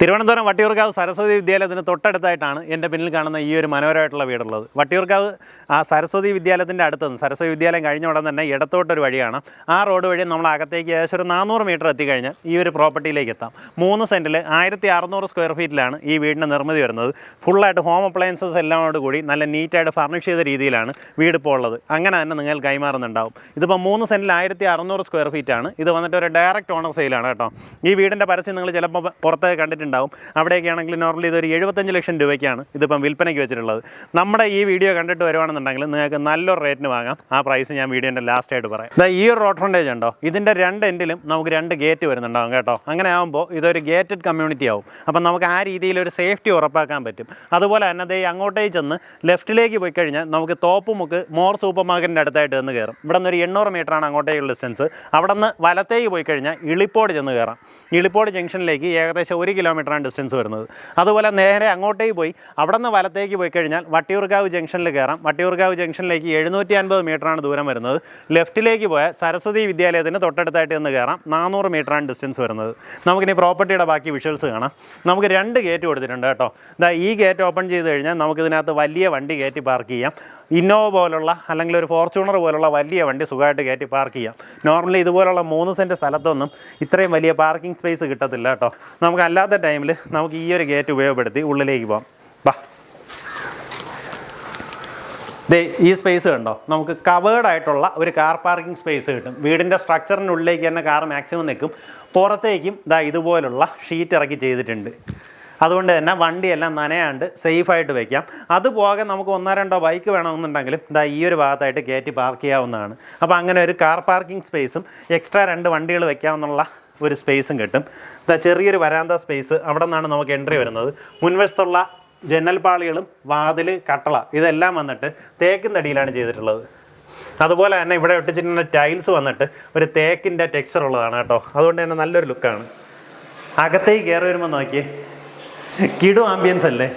തിരുവനന്തപുരം വട്ടിയൂർക്കാവ് സരസ്വതി വിദ്യാലയത്തിന് തൊട്ടടുത്തായിട്ടാണ് എന്റെ പിന്നിൽ കാണുന്ന ഈ ഒരു മനോഹരമായിട്ടുള്ള വീടുള്ളത്. വട്ടിയൂർക്കാവ് ആ സരസ്വതി വിദ്യാലയത്തിന്റെ അടുത്തുനിന്ന് സരസ്വതി വിദ്യാലയം കഴിഞ്ഞ ഉടൻ തന്നെ ഇടത്തോട്ടൊരു വഴിയാണ്. ആ റോഡ് വഴി നമ്മൾ അകത്തേക്ക് ഏകദേശം ഒരു നാനൂറ് മീറ്റർ എത്തിക്കഴിഞ്ഞാൽ ഈ ഒരു പ്രോപ്പർട്ടിയിലേക്ക് എത്താം. മൂന്ന് സെന്റിൽ ആയിരത്തി അറുന്നൂറ് സ്ക്വയർ ഫീറ്റിലാണ് ഈ വീടിന്റെ നിർമ്മിതി വരുന്നത്. ഫുള്ളായിട്ട് ഹോം അപ്ലയൻസസ് എല്ലാമോട് കൂടി നല്ല നീറ്റായിട്ട് ഫർണിഷ് ചെയ്ത രീതിയിലാണ് വീട് ഇപ്പോൾ ഉള്ളത്. അങ്ങനെ തന്നെ നിങ്ങൾ കൈമാറുന്നുണ്ടാവും. ഇതിപ്പോൾ മൂന്ന് സെന്റിൽ ആയിരത്തി അറുന്നൂറ് സ്ക്വയർ ഫീറ്റാണ്. ഇത് വന്നിട്ട് ഒരു ഡയറക്റ്റ് ഓണർ സെയിലാണ് കേട്ടോ. ഈ വീടിന്റെ പരസ്യം നിങ്ങൾ ചിലപ്പോൾ പുറത്ത് കണ്ടിട്ടുണ്ടാവും. അവിടെയൊക്കെ ആണെങ്കിൽ നോർമലി ഇതൊരു എഴുപത്തഞ്ച് ലക്ഷം രൂപയ്ക്കാണ് ഇതിപ്പം വിൽപ്പനയ്ക്ക് വെച്ചിട്ടുള്ളത്. നമ്മുടെ ഈ വീഡിയോ കണ്ടിട്ട് വരുവാണെന്നുണ്ടെങ്കിൽ നിങ്ങൾക്ക് നല്ലൊരു റേറ്റിന് വാങ്ങാം. ആ പ്രൈസ് ഞാൻ വീഡിയോന്റെ ലാസ്റ്റ് ആയിട്ട് പറയാം. ഇതാ ഈ ഒരു റോഡ് ഫ്രണ്ടേജ് ഉണ്ടോ? ഇതിന്റെ രണ്ട് എൻഡിലും നമുക്ക് രണ്ട് ഗേറ്റ് വരുന്നുണ്ടാവും കേട്ടോ. അങ്ങനെ ആകുമ്പോൾ ഇതൊരു ഗേറ്റഡ് കമ്മ്യൂണിറ്റി ആവും. അപ്പം നമുക്ക് ആ രീതിയിൽ ഒരു സേഫ്റ്റി ഉറപ്പാക്കാൻ പറ്റും. അതുപോലെ തന്നെ ദേ അങ്ങോട്ടേ ചെന്ന് ലെഫ്റ്റിലേക്ക് പോയി കഴിഞ്ഞാൽ നമുക്ക് തോപ്പുമുക്ക് മോർ സൂപ്പർ മാർക്കറ്റിന്റെ അടുത്തായിട്ട് ചെന്ന് കയറും ഇവിടെ നിന്ന് ഒരു എണ്ണൂറ് മീറ്ററാണ് അങ്ങോട്ടേക്കുള്ള ഡിസ്റ്റൻസ് അവിടെ നിന്ന് വലത്തേക്ക് പോയി കഴിഞ്ഞാൽ ഇളിപ്പോട് ചെന്ന് കയറാം ഇളിപ്പോട് ജംഗ്ഷനിലേക്ക് ഏകദേശം ഒരു കിലോമീറ്ററാണ് ഡിസ്റ്റൻസ് വരുന്നത്. അതുപോലെ നേരെ അങ്ങോട്ടേക്ക് പോയി അവിടെ നിന്ന് വലത്തേക്ക് പോയി കഴിഞ്ഞാൽ വട്ടിയൂർക്കാവ് ജംഗ്ഷനിൽ കയറാം. വട്ടിയൂർക്കാവ് ജംഗ്ഷനിലേക്ക് എഴുന്നൂറ്റി അൻപത് മീറ്ററാണ് ദൂരം വരുന്നത്. ലെഫ്റ്റിലേക്ക് പോയാൽ സരസ്വതി വിദ്യാലയത്തിന് തൊട്ടടുത്തായിട്ട് നിന്ന് കയറാം. നാനൂറ് മീറ്ററാണ് ഡിസ്റ്റൻസ് വരുന്നത്. നമുക്കിനി പ്രോപ്പർട്ടിയുടെ ബാക്കി വിഷ്വൽസ് കാണാം. നമുക്ക് രണ്ട് ഗേറ്റ് കൊടുത്തിട്ടുണ്ട് കേട്ടോ. ഇതാ ഈ ഗേറ്റ് ഓപ്പൺ ചെയ്ത് കഴിഞ്ഞാൽ നമുക്കിതിനകത്ത് വലിയ വണ്ടി കയറ്റി പാർക്ക് ചെയ്യാം. ഇന്നോവ പോലുള്ള അല്ലെങ്കിൽ ഒരു ഫോർച്യൂണർ പോലുള്ള വലിയ വണ്ടി സുഖമായിട്ട് കയറ്റി പാർക്ക് ചെയ്യാം. നോർമലി ഇതുപോലുള്ള മൂന്ന് സെന്റ് സ്ഥലത്തൊന്നും ഇത്രയും വലിയ പാർക്കിംഗ് സ്പേസ് കിട്ടത്തില്ല കേട്ടോ. നമുക്ക് അല്ലാത്ത ടൈമിൽ നമുക്ക് ഈ ഒരു ഗേറ്റ് ഉപയോഗപ്പെടുത്തി ഉള്ളിലേക്ക് പോകാം ബാ ദേ ഈ സ്പേസ് കണ്ടോ? നമുക്ക് കവേർഡ് ആയിട്ടുള്ള ഒരു കാർ പാർക്കിംഗ് സ്പേസ് കിട്ടും. വീടിന്റെ സ്ട്രക്ചറിനുള്ളിലേക്ക് തന്നെ കാർ മാക്സിമം നിൽക്കും. പുറത്തേക്കും ദാ ഇതുപോലുള്ള ഷീറ്റ് ഇറക്കി ചെയ്തിട്ടുണ്ട്. അതുകൊണ്ട് തന്നെ വണ്ടിയെല്ലാം നനയാണ്ട് സേഫായിട്ട് വയ്ക്കാം അതുപോകെ നമുക്ക് ഒന്നോ രണ്ടോ ബൈക്ക് വേണമെന്നുണ്ടെങ്കിലും ഇതാ ഈ ഒരു ഭാഗത്തായിട്ട് കയറ്റി പാർക്ക് ചെയ്യാവുന്നതാണ്. അപ്പോൾ അങ്ങനെ ഒരു കാർ പാർക്കിംഗ് സ്പേസും എക്സ്ട്രാ രണ്ട് വണ്ടികൾ വെക്കാമെന്നുള്ള ഒരു സ്പേസും കിട്ടും. ഇതാ ചെറിയൊരു വരാന്ത സ്പേസ്. അവിടെ നിന്നാണ് നമുക്ക് എൻട്രി വരുന്നത്. മുൻവശത്തുള്ള ജനൽപാളികളും വാതിൽ കട്ടള ഇതെല്ലാം വന്നിട്ട് തേക്കിൻ തടിയിലാണ് ചെയ്തിട്ടുള്ളത്. അതുപോലെ തന്നെ ഇവിടെ ഒട്ടിച്ചിട്ടുള്ള ടൈൽസ് വന്നിട്ട് ഒരു തേക്കിന്റെ ടെക്സ്ചർ ഉള്ളതാണ് കേട്ടോ. അതുകൊണ്ട് തന്നെ നല്ലൊരു ലുക്കാണ് അകത്തേക്ക് കയറി വരുമ്പോൾ നോക്കിയേ. കിടു ആംബിയൻസ് അല്ലേ?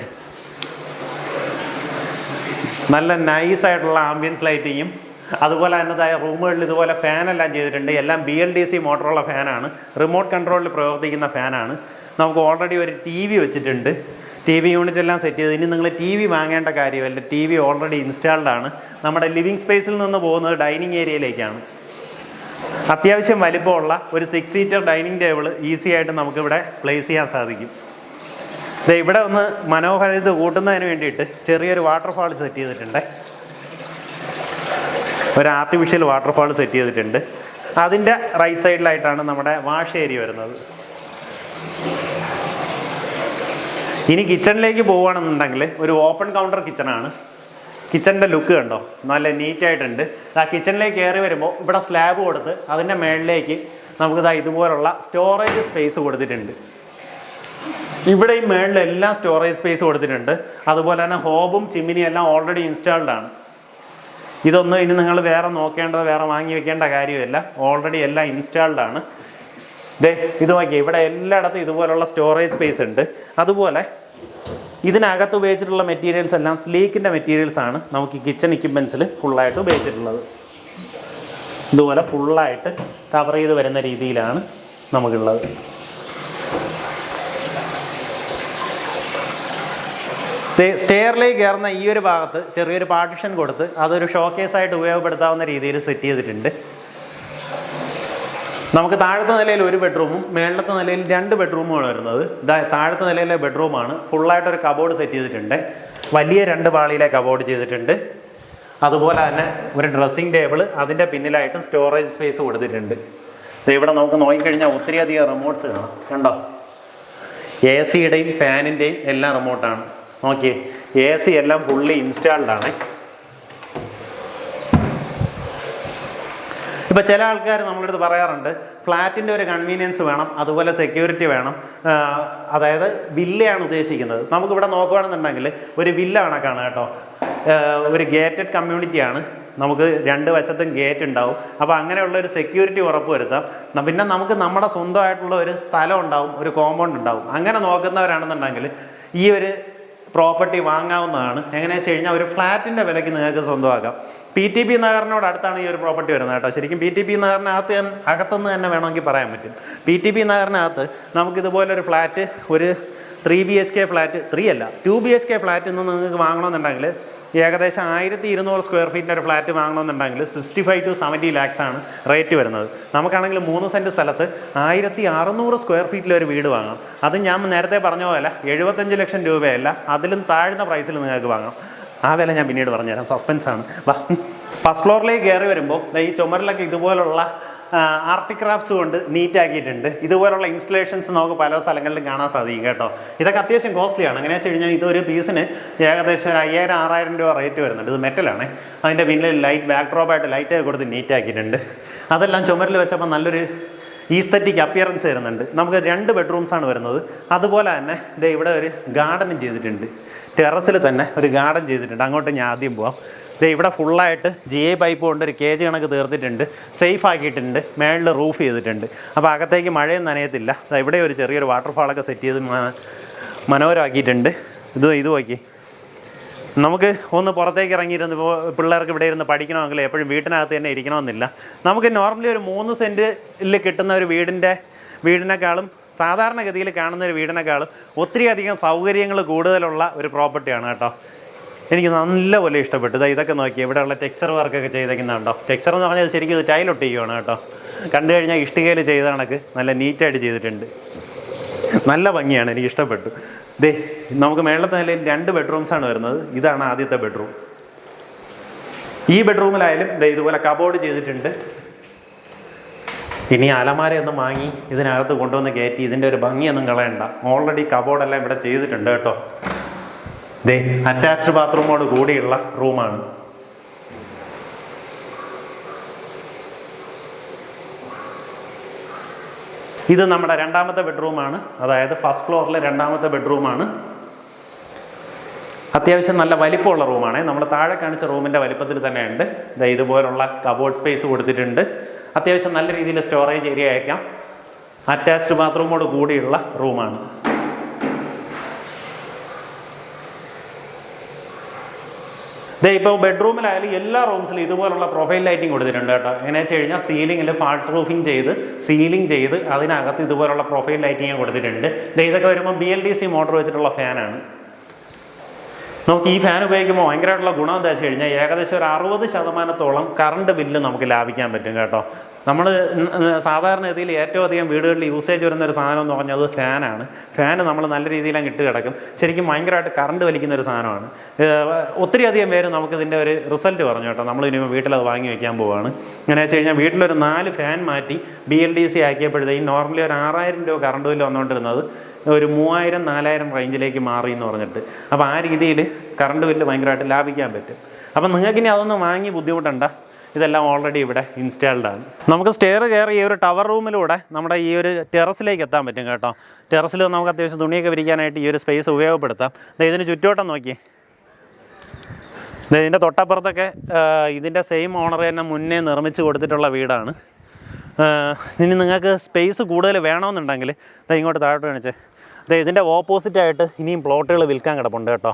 നല്ല നൈസായിട്ടുള്ള ആംബിയൻസ് ലൈറ്റിങ്ങും അതുപോലെ തന്നതായ റൂമുകളിൽ ഇതുപോലെ ഫാനെല്ലാം ചെയ്തിട്ടുണ്ട്. എല്ലാം ബി എൽ ഡി സി മോട്ടറുള്ള ഫാനാണ്. റിമോട്ട് കൺട്രോളിൽ പ്രവർത്തിക്കുന്ന ഫാനാണ്. നമുക്ക് ഓൾറെഡി ഒരു ടി വി വെച്ചിട്ടുണ്ട്. ടി വി യൂണിറ്റ് എല്ലാം സെറ്റ് ചെയ്ത്. ഇനി നിങ്ങൾ ടി വി വാങ്ങേണ്ട കാര്യമല്ല ടി വി ഓൾറെഡി ഇൻസ്റ്റാൾഡ് ആണ്. നമ്മുടെ ലിവിങ് സ്പേസിൽ നിന്ന് പോകുന്നത് ഡൈനിങ് ഏരിയയിലേക്കാണ് അത്യാവശ്യം വലിപ്പമുള്ള ഒരു six seater dining table easy ആയിട്ട് നമുക്കിവിടെ പ്ലേസ് ചെയ്യാൻ സാധിക്കും. ഇവിടെ ഒന്ന് മനോഹാരിത കൂട്ടുന്നതിന് വേണ്ടിയിട്ട് ചെറിയൊരു വാട്ടർഫാൾ സെറ്റ് ചെയ്തിട്ടുണ്ട്. ഒരു ആർട്ടിഫിഷ്യൽ വാട്ടർഫാൾ സെറ്റ് ചെയ്തിട്ടുണ്ട്. അതിന്റെ റൈറ്റ് സൈഡിലായിട്ടാണ് നമ്മുടെ വാഷ് ഏരിയ വരുന്നത്. ഇനി കിച്ചണിലേക്ക് പോവുകയാണെന്നുണ്ടെങ്കിൽ ഒരു ഓപ്പൺ കൗണ്ടർ കിച്ചണാണ് കിച്ചണിന്റെ ലുക്ക് കണ്ടോ? നല്ല നീറ്റായിട്ടുണ്ട് ആ കിച്ചണിലേക്ക് കയറി വരുമ്പോൾ ഇവിടെ സ്ലാബ് കൊടുത്ത് അതിന്റെ മേളിലേക്ക് നമുക്കിതാ ഇതുപോലുള്ള സ്റ്റോറേജ് സ്പേസ് കൊടുത്തിട്ടുണ്ട്. ഇവിടെ ഈ മേളിൽ എല്ലാം സ്റ്റോറേജ് സ്പേസ് കൊടുത്തിട്ടുണ്ട്. അതുപോലെ തന്നെ ഹോബും ചിമ്മിനിയും എല്ലാം ഓൾറെഡി ഇൻസ്റ്റാൾഡ് ആണ്. ഇതൊന്നും ഇനി നിങ്ങൾ വേറെ നോക്കേണ്ടത് വേറെ വാങ്ങി വെക്കേണ്ട കാര്യമില്ല. ഓൾറെഡി എല്ലാം ഇൻസ്റ്റാൾഡ് ആണ്. ദേ ഇത് നോക്കി ഇവിടെ എല്ലായിടത്തും ഇതുപോലുള്ള സ്റ്റോറേജ് സ്പേസ് ഉണ്ട്. അതുപോലെ ഇതിനകത്ത് ഉപയോഗിച്ചിട്ടുള്ള മെറ്റീരിയൽസ് എല്ലാം സ്ലീക്കിന്റെ മെറ്റീരിയൽസ് ആണ് നമുക്ക് ഈ കിച്ചൺ എക്യുപ്മെൻസിൽ ഫുള്ളായിട്ട് ഉപയോഗിച്ചിട്ടുള്ളത്. ഇതുപോലെ ഫുള്ളായിട്ട് കവർ ചെയ്ത് വരുന്ന രീതിയിലാണ് നമുക്കുള്ളത്. സ്റ്റെയറിലേക്ക് കയറുന്ന ഈ ഒരു ഭാഗത്ത് ചെറിയൊരു പാർട്ടിഷൻ കൊടുത്ത് അതൊരു ഷോക്കേസ് ആയിട്ട് ഉപയോഗപ്പെടുത്താവുന്ന രീതിയിൽ സെറ്റ് ചെയ്തിട്ടുണ്ട്. നമുക്ക് താഴത്തെ നിലയിൽ ഒരു ബെഡ്റൂമും മേളത്തെ നിലയിൽ രണ്ട് ബെഡ്റൂമുമാണ് വരുന്നത്. ഇതാ താഴത്തെ നിലയിലെ ബെഡ്റൂമാണ്. ഫുള്ളായിട്ട് ഒരു കബോർഡ് സെറ്റ് ചെയ്തിട്ടുണ്ട്. വലിയ രണ്ട് പാളിയിലെ കബോർഡ് ചെയ്തിട്ടുണ്ട്. അതുപോലെ തന്നെ ഒരു ഡ്രസ്സിങ് ടേബിൾ അതിന്റെ പിന്നിലായിട്ടും സ്റ്റോറേജ് സ്പേസ് കൊടുത്തിട്ടുണ്ട്. ഇവിടെ നമുക്ക് നോക്കിക്കഴിഞ്ഞാൽ ഒത്തിരിയധികം റിമോട്ട്സ് കാണാം. കണ്ടോ? എ സിയുടെയും ഫാനിന്റെയും എല്ലാം റിമോട്ടാണ് നോക്കിയേ. എ സി എല്ലാം ഫുള്ളി ഇൻസ്റ്റാൾഡ് ആണ്. ഇപ്പോൾ ചില ആൾക്കാർ നമ്മളടുത്ത് പറയാറുണ്ട് ഫ്ലാറ്റിന്റെ ഒരു കൺവീനിയൻസ് വേണം അതുപോലെ സെക്യൂരിറ്റി വേണം. അതായത് വില്ലയാണ് ഉദ്ദേശിക്കുന്നത്. നമുക്കിവിടെ നോക്കുകയാണെന്നുണ്ടെങ്കിൽ ഒരു വില്ല കണക്കാണ് കേട്ടോ. ഒരു ഗേറ്റഡ് കമ്മ്യൂണിറ്റിയാണ് നമുക്ക് രണ്ട് വശത്തും ഗേറ്റ് ഉണ്ടാവും. അപ്പോൾ അങ്ങനെയുള്ള ഒരു സെക്യൂരിറ്റി ഉറപ്പ് വരുത്താം പിന്നെ നമുക്ക് നമ്മുടെ സ്വന്തമായിട്ടുള്ള ഒരു സ്ഥലം ഉണ്ടാവും ഒരു കോമ്പൗണ്ട് ഉണ്ടാവും. അങ്ങനെ നോക്കുന്നവരാണെന്നുണ്ടെങ്കിൽ ഈ ഒരു പ്രോപ്പർട്ടി വാങ്ങാവുന്നതാണ്. എങ്ങനെയാണെന്ന് വെച്ച് കഴിഞ്ഞാൽ ഒരു ഫ്ലാറ്റിന്റെ വിലയ്ക്ക് നിങ്ങൾക്ക് സ്വന്തമാക്കാം. പി ടി പി നഗറിനോട് അടുത്താണ് ഈ ഒരു പ്രോപ്പർട്ടി വരുന്നത് കേട്ടോ. ശരിക്കും പി ടി പി നഗറിനകത്ത് അകത്തുനിന്ന് തന്നെ വേണമെങ്കിൽ പറയാൻ പറ്റും. പി ടി പി നഗറിനകത്ത് നമുക്കിതുപോലെ ഒരു ഫ്ലാറ്റ് ഒരു three B H K flat three അല്ല two B H K flat നിന്ന് നിങ്ങൾക്ക് വാങ്ങണമെന്നുണ്ടെങ്കിൽ ഏകദേശം ആയിരത്തി ഇരുന്നൂറ് സ്ക്വയർ ഫീറ്റിന്റെ ഒരു flat വാങ്ങണമെന്നുണ്ടെങ്കിൽ sixty five to seventy lakhs ആണ് റേറ്റ് വരുന്നത്. നമുക്കാണെങ്കിൽ മൂന്ന് സെന്റ് സ്ഥലത്ത് ആയിരത്തി അറുന്നൂറ് സ്ക്വയർ ഫീറ്റിൽ ഒരു വീട് വാങ്ങാം. അത് ഞാൻ നേരത്തെ പറഞ്ഞ പോലെ എഴുപത്തഞ്ച് ലക്ഷം രൂപയല്ല അതിലും താഴ്ന്ന പ്രൈസിൽ നിങ്ങൾക്ക് വാങ്ങാം. ആ വില ഞാൻ പിന്നീട് പറഞ്ഞുതരാം. സസ്പെൻസ് ആണ്. വാ. ഫസ്റ്റ് ഫ്ലോറിലേക്ക് കയറി വരുമ്പോൾ ഈ ചുമരിലൊക്കെ ഇതുപോലുള്ള ആർട്ടിക് ക്രാഫ്റ്റ്സ് കൊണ്ട് നീറ്റ് ആക്കിയിട്ടുണ്ട്. ഇതുപോലുള്ള ഇൻസ്റ്റലേഷൻസ് നമുക്ക് പല സ്ഥലങ്ങളിലും കാണാൻ സാധിക്കും കേട്ടോ. ഇതൊക്കെ അത്യാവശ്യം കോസ്റ്റ്ലിയാണ് അങ്ങനെ വെച്ച് കഴിഞ്ഞാൽ ഇതൊരു പീസിന് ഏകദേശം ഒരു അയ്യായിരം ആറായിരം രൂപ റേറ്റ് വരുന്നുണ്ട്. ഇത് മെറ്റലാണ് അതിന്റെ പിന്നിൽ ലൈറ്റ് ബാക്ക് ഡ്രോപ്പായിട്ട് ലൈറ്റ് കൊടുത്ത് നീറ്റ് ആക്കിയിട്ടുണ്ട്. അതെല്ലാം ചുമരിൽ വെച്ചപ്പോൾ നല്ലൊരു ഈസ്തറ്റിക് അപ്പിയറൻസ് വരുന്നുണ്ട് നമുക്ക് രണ്ട് ബെഡ്റൂംസാണ് വരുന്നത്. അതുപോലെ തന്നെ ദേ ഇവിടെ ഒരു ഗാർഡനും ചെയ്തിട്ടുണ്ട്. ടെറസിൽ തന്നെ ഒരു ഗാർഡൻ ചെയ്തിട്ടുണ്ട്. അങ്ങോട്ട് ഞാൻ ആദ്യം പോവാം. ഇവിടെ ഫുള്ളായിട്ട് ജി എ പൈപ്പ് കൊണ്ട് ഒരു കേജ് കണക്ക് തീർത്തിട്ടുണ്ട്. സേഫ് ആക്കിയിട്ടുണ്ട്. മേളിൽ റൂഫ് ചെയ്തിട്ടുണ്ട്. അപ്പോൾ അകത്തേക്ക് മഴയും നനയത്തില്ല. ഇവിടെ ഒരു ചെറിയൊരു വാട്ടർഫാളൊക്കെ സെറ്റ് ചെയ്ത് മനോഹരമാക്കിയിട്ടുണ്ട് ഇത് ഇത് നോക്കി. നമുക്ക് ഒന്ന് പുറത്തേക്ക് ഇറങ്ങിയിരുന്ന് ഇപ്പോൾ പിള്ളേർക്ക് ഇവിടെ ഇരുന്ന് പഠിക്കണമെങ്കിൽ എപ്പോഴും വീട്ടിനകത്ത് തന്നെ ഇരിക്കണമെന്നില്ല. നമുക്ക് നോർമലി ഒരു മൂന്ന് സെന്റിൽ കിട്ടുന്ന ഒരു വീടിന്റെ വീടിനേക്കാളും സാധാരണഗതിയിൽ കാണുന്ന ഒരു വീടിനേക്കാളും ഒത്തിരി അധികം സൗകര്യങ്ങൾ കൂടുതലുള്ള ഒരു പ്രോപ്പർട്ടിയാണ് കേട്ടോ. എനിക്ക് നല്ലപോലെ ഇഷ്ടപ്പെട്ടു. ഇതാ ഇതൊക്കെ നോക്കി. ഇവിടെയുള്ള ടെക്സ്ചർ വർക്കൊക്കെ ചെയ്തേക്കുന്നുണ്ടോ? ടെക്സ്ചർ എന്ന് പറഞ്ഞാൽ ശരിക്കും ഇത് ചെയ്യുവാണ് കേട്ടോ. കണ്ടു കഴിഞ്ഞാൽ ഇഷ്ടികയിൽ ചെയ്ത കണക്ക് നല്ല നീറ്റായിട്ട് ചെയ്തിട്ടുണ്ട്. നല്ല ഭംഗിയാണ് എനിക്ക് ഇഷ്ടപ്പെട്ടു. ദേ നമുക്ക് മേളത്തെ നിലയിൽ രണ്ട് ബെഡ്റൂംസാണ് വരുന്നത്. ഇതാണ് ആദ്യത്തെ ബെഡ്റൂം ഈ ബെഡ്റൂമിലായാലും ദേ ഇതുപോലെ കബോർഡ് ചെയ്തിട്ടുണ്ട്. ഇനി അലമാരയൊന്നും വാങ്ങി ഇതിനകത്ത് കൊണ്ടുവന്ന് കയറ്റി ഇതിന്റെ ഒരു ഭംഗിയൊന്നും കളയണ്ട. ഓൾറെഡി കബോർഡെല്ലാം ഇവിടെ ചെയ്തിട്ടുണ്ട് കേട്ടോ. ദേ അറ്റാച്ച്ഡ് ബാത്റൂമോട് കൂടിയുള്ള റൂമാണ് ഇത് നമ്മുടെ രണ്ടാമത്തെ ബെഡ്റൂമാണ് അതായത് ഫസ്റ്റ് ഫ്ലോറിലെ രണ്ടാമത്തെ ബെഡ്റൂമാണ് അത്യാവശ്യം നല്ല വലിപ്പമുള്ള റൂമാണ് നമ്മൾ താഴെ കാണിച്ച റൂമിന്റെ വലിപ്പത്തിൽ തന്നെയുണ്ട്. ഉണ്ട് ഇതുപോലുള്ള കബോർഡ് സ്പേസ് കൊടുത്തിട്ടുണ്ട്. അത്യാവശ്യം നല്ല രീതിയിൽ സ്റ്റോറേജ് ഏരിയ അയക്കാം അറ്റാച്ച്ഡ് ബാത്റൂമോട് കൂടിയുള്ള റൂമാണ് ദേ ഇപ്പോൾ ബെഡ്റൂമിലായാലും എല്ലാ റൂംസിലും ഇതുപോലുള്ള പ്രൊഫൈൽ ലൈറ്റിംഗ് കൊടുത്തിട്ടുണ്ട് കേട്ടോ. എങ്ങനെയാ വെച്ച് കഴിഞ്ഞാൽ സീലിംഗിൽ ഫാൾസ് റൂഫിംഗ് ചെയ്ത് സീലിംഗ് ചെയ്ത് അതിനകത്ത് ഇതുപോലുള്ള പ്രൊഫൈൽ ലൈറ്റിംഗ് കൊടുത്തിട്ടുണ്ട്. ഇതൊക്കെ വരുമ്പോൾ B L D C motor വെച്ചിട്ടുള്ള ഫാനാണ് നമുക്ക് ഈ ഫാൻ ഉപയോഗിക്കുമ്പോൾ ഭയങ്കരമായിട്ടുള്ള ഗുണം എന്താ വെച്ച് കഴിഞ്ഞാൽ ഏകദേശം ഒരു അറുപത് ശതമാനത്തോളം കറണ്ട് ബില്ല് നമുക്ക് ലാഭിക്കാൻ പറ്റും കേട്ടോ. നമ്മൾ സാധാരണ ഗതിയിൽ ഏറ്റവും അധികം വീടുകളിൽ യൂസേജ് വരുന്ന ഒരു സാധനം എന്ന് പറഞ്ഞാൽ പറഞ്ഞത് ഫാനാണ് ഫാൻ നമ്മൾ നല്ല അങ്ങ് ഇട്ട് കിടക്കും. ശരിക്കും ഭയങ്കരമായിട്ട് കറണ്ട് വലിക്കുന്ന ഒരു സാധനമാണ്. ഒത്തിരി അധികം പേര് നമുക്ക് ഇതിന്റെ ഒരു റിസൾട്ട് പറഞ്ഞു കേട്ടോ. നമ്മൾ ഇനി വീട്ടിലത് വാങ്ങി വയ്ക്കാൻ പോവാണ്. അങ്ങനെ വെച്ച് കഴിഞ്ഞാൽ വീട്ടിലൊരു നാല് ഫാൻ മാറ്റി ബി എൽ ഡി സി ആക്കിയപ്പോഴത്തേക്കും നോർമലി ഒരു ആറായിരം രൂപ കറണ്ട് ബില്ല് വന്നുകൊണ്ടിരുന്നത് ഒരു മൂവായിരം നാലായിരം റേഞ്ചിലേക്ക് മാറി എന്ന് പറഞ്ഞിട്ട്. അപ്പോൾ ആ രീതിയിൽ കറണ്ട് ബില്ല് ഭയങ്കരമായിട്ട് ലാഭിക്കാൻ പറ്റും. അപ്പം നിങ്ങൾക്കിനി അതൊന്നും വാങ്ങി ബുദ്ധിമുട്ടണ്ട. ഇതെല്ലാം ഓൾറെഡി ഇവിടെ ഇൻസ്റ്റാൾഡ് ആണ്. നമുക്ക് സ്റ്റെയർ കയറി ഈ ഒരു ടവർ റൂമിലൂടെ നമ്മുടെ ഈ ഒരു ടെറസിലേക്ക് എത്താൻ പറ്റും കേട്ടോ. ടെറസിൽ നമുക്ക് അത്യാവശ്യം തുണിയൊക്കെ വിരിക്കാനായിട്ട് ഈ ഒരു സ്പേസ് ഉപയോഗപ്പെടുത്താം. ഇതിന് ചുറ്റോട്ടം നോക്കി. ഇതിന്റെ തൊട്ടപ്പുറത്തൊക്കെ ഇതിന്റെ സെയിം ഓണർ തന്നെ മുന്നേ നിർമ്മിച്ച് കൊടുത്തിട്ടുള്ള വീടാണ്. ഇനി നിങ്ങൾക്ക് സ്പേസ് കൂടുതൽ വേണമെന്നുണ്ടെങ്കിൽ ഇങ്ങോട്ട് താഴോട്ട് കാണിച്ചേ. ഇതിന്റെ ഓപ്പോസിറ്റായിട്ട് ഇനിയും പ്ലോട്ടുകൾ വിൽക്കാൻ കിടപ്പുണ്ട് കേട്ടോ.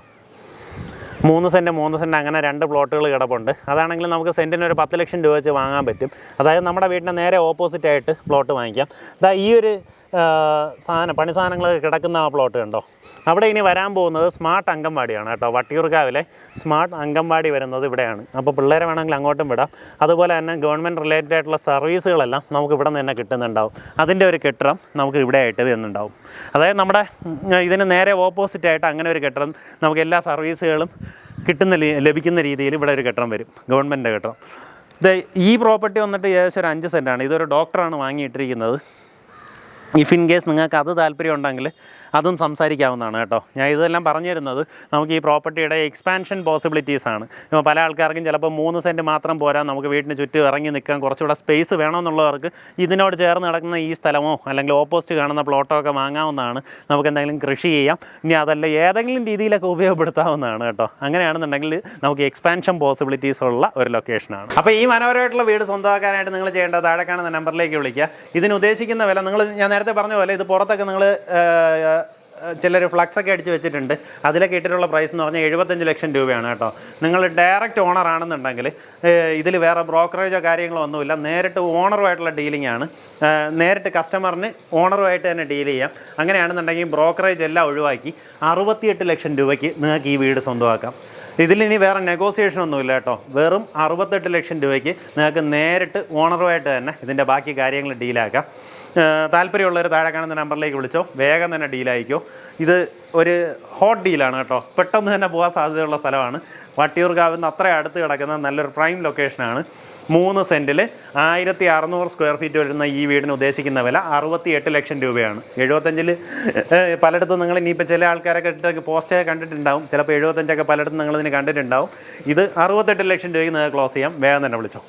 മൂന്ന് സെന്റ് മൂന്ന് സെന്റ് അങ്ങനെ രണ്ട് പ്ലോട്ടുകൾ കിടപ്പുണ്ട്. അതാണെങ്കിൽ നമുക്ക് സെന്റിന് ഒരു പത്ത് ലക്ഷം രൂപ വെച്ച് വാങ്ങാൻ പറ്റും. അതായത് നമ്മുടെ വീടിന്റെ നേരെ ഓപ്പോസിറ്റ് ആയിട്ട് പ്ലോട്ട് വാങ്ങിക്കാം. ദാ ഈ ഒരു സാധനം പണി സാധനങ്ങൾ കിടക്കുന്ന ആ പ്ലോട്ട് കണ്ടോ? അവിടെ ഇനി വരാൻ പോകുന്നത് സ്മാർട്ട് അംഗൻവാടിയാണ് കേട്ടോ. വട്ടിയൂർക്കാവിലെ സ്മാർട്ട് അംഗൻവാടി വരുന്നത് ഇവിടെയാണ്. അപ്പോൾ പിള്ളേരെ വേണമെങ്കിൽ അങ്ങോട്ടും വിടാം. അതുപോലെ തന്നെ ഗവൺമെന്റ് റിലേറ്റഡ് ആയിട്ടുള്ള സർവീസുകളെല്ലാം നമുക്ക് ഇവിടെ നിന്ന് തന്നെ കിട്ടുന്നുണ്ടാവും. അതിന്റെ ഒരു കെട്ടിടം നമുക്ക് ഇവിടെ ആയിട്ട് വരുന്നുണ്ടാവും. അതായത് നമ്മുടെ ഇതിന് നേരെ ഓപ്പോസിറ്റ് ആയിട്ട് അങ്ങനെ ഒരു കെട്ടിടം നമുക്ക് എല്ലാ സർവീസുകളും കിട്ടുന്ന ലഭിക്കുന്ന രീതിയിൽ ഇവിടെ ഒരു കെട്ടിടം വരും. ഗവൺമെന്റിന്റെ കെട്ടിടം. ഇത് ഈ പ്രോപ്പർട്ടി വന്നിട്ട് ഏകദേശം ഒരു അഞ്ച് സെന്റാണ് ഇതൊരു ഡോക്ടറാണ് വാങ്ങിയിട്ടിരിക്കുന്നത്. ഇഫ് ഇൻ കേസ് നിങ്ങൾക്ക് അത് താല്പര്യം ഉണ്ടെങ്കിൽ അതും സംസാരിക്കാവുന്നതാണ് കേട്ടോ. ഞാൻ ഇതെല്ലാം പറഞ്ഞു തരുന്നത് നമുക്ക് ഈ പ്രോപ്പർട്ടിയുടെ എക്സ്പാൻഷൻ പോസിബിലിറ്റീസ് ആണ്. ഇപ്പോൾ പല ആൾക്കാർക്കും ചിലപ്പോൾ മൂന്ന് സെന്റ് മാത്രം പോരാ നമുക്ക് വീട്ടിന് ചുറ്റും ഇറങ്ങി നിൽക്കാൻ കുറച്ചുകൂടെ സ്പേസ് വേണമെന്നുള്ളവർക്ക് ഇതിനോട് ചേർന്ന് കിടക്കുന്ന ഈ സ്ഥലമോ അല്ലെങ്കിൽ ഓപ്പോസിറ്റ് കാണുന്ന പ്ലോട്ടോ ഒക്കെ വാങ്ങാവുന്നതാണ്. നമുക്ക് എന്തെങ്കിലും കൃഷി ചെയ്യാം. ഇനി അതല്ല ഏതെങ്കിലും രീതിയിലൊക്കെ ഉപയോഗപ്പെടുത്താവുന്നതാണ് കേട്ടോ. അങ്ങനെയാണെന്നുണ്ടെങ്കിൽ നമുക്ക് എക്സ്പാൻഷൻ പോസിബിലിറ്റീസ് ഉള്ള ഒരു ലൊക്കേഷനാണ് അപ്പോൾ ഈ മനോഹരമായിട്ടുള്ള വീട് സ്വന്തമാക്കാനായിട്ട് നിങ്ങൾ ചെയ്യേണ്ട താഴെ കാണുന്ന നമ്പറിലേക്ക് വിളിക്കുക. ഇതിന് ഉദ്ദേശിക്കുന്ന വില നിങ്ങൾ ഞാൻ നേരത്തെ പറഞ്ഞ പോലെ ഇത് പുറത്തൊക്കെ നിങ്ങൾ ചിലർ ഫ്ലക്സ് ഒക്കെ അടിച്ച് വെച്ചിട്ടുണ്ട്. അതിലൊക്കെ ഇട്ടിട്ടുള്ള പ്രൈസ് എന്ന് പറഞ്ഞാൽ എഴുപത്തഞ്ച് ലക്ഷം രൂപയാണ് കേട്ടോ. നിങ്ങൾ ഡയറക്റ്റ് ഓണർ ആണെന്നുണ്ടെങ്കിൽ ഇതിൽ വേറെ ബ്രോക്കറേജോ കാര്യങ്ങളോ ഒന്നുമില്ല. നേരിട്ട് ഓണറുമായിട്ടുള്ള ഡീലിംഗ് ആണ്. നേരിട്ട് കസ്റ്റമറിന് ഓണറുമായിട്ട് തന്നെ ഡീൽ ചെയ്യാം. അങ്ങനെയാണെന്നുണ്ടെങ്കിൽ ബ്രോക്കറേജ് എല്ലാം ഒഴിവാക്കി അറുപത്തിയെട്ട് ലക്ഷം രൂപയ്ക്ക് നിങ്ങൾക്ക് ഈ വീട് സ്വന്തമാക്കാം. ഇതിലിനി വേറെ നെഗോസിയേഷൻ ഒന്നുമില്ല കേട്ടോ. വെറും അറുപത്തെട്ട് ലക്ഷം രൂപയ്ക്ക് നിങ്ങൾക്ക് നേരിട്ട് ഓണറുമായിട്ട് തന്നെ ഇതിന്റെ ബാക്കി കാര്യങ്ങൾ ഡീലാക്കാം താല്പര്യമുള്ളവർ താഴെ കാണുന്ന നമ്പറിലേക്ക് വിളിച്ചോ. വേഗം തന്നെ ഡീലായിക്കോ. ഇത് ഒരു ഹോട്ട് ഡീലാണ് കേട്ടോ. പെട്ടെന്ന് തന്നെ പോകാൻ സാധ്യതയുള്ള സ്ഥലമാണ്. വട്ടിയൂർക്കാവിൽ നിന്ന് അത്ര അടുത്ത് കിടക്കുന്ന നല്ലൊരു പ്രൈം ലൊക്കേഷനാണ്. മൂന്ന് സെന്റിൽ ആയിരത്തി അറുന്നൂറ് സ്ക്വയർ ഫീറ്റ് വരുന്ന ഈ വീടിന് ഉദ്ദേശിക്കുന്ന വില അറുപത്തി എട്ട് ലക്ഷം രൂപയാണ്. എഴുപത്തഞ്ചിൽ പലയിടത്തും നിങ്ങൾ ഇനിയിപ്പോൾ ചില ആൾക്കാരൊക്കെ ഇട്ടൊക്കെ പോസ്റ്റൊക്കെ കണ്ടിട്ടുണ്ടാവും. ചിലപ്പോൾ എഴുപത്തഞ്ചൊക്കെ പലയിടത്തും നിങ്ങളിതിന് കണ്ടിട്ടുണ്ടാവും. ഇത് അറുപത്തെട്ട് ലക്ഷം രൂപയ്ക്ക് നിങ്ങൾക്ക് ക്ലോസ് ചെയ്യാം. വേഗം തന്നെ വിളിച്ചോ.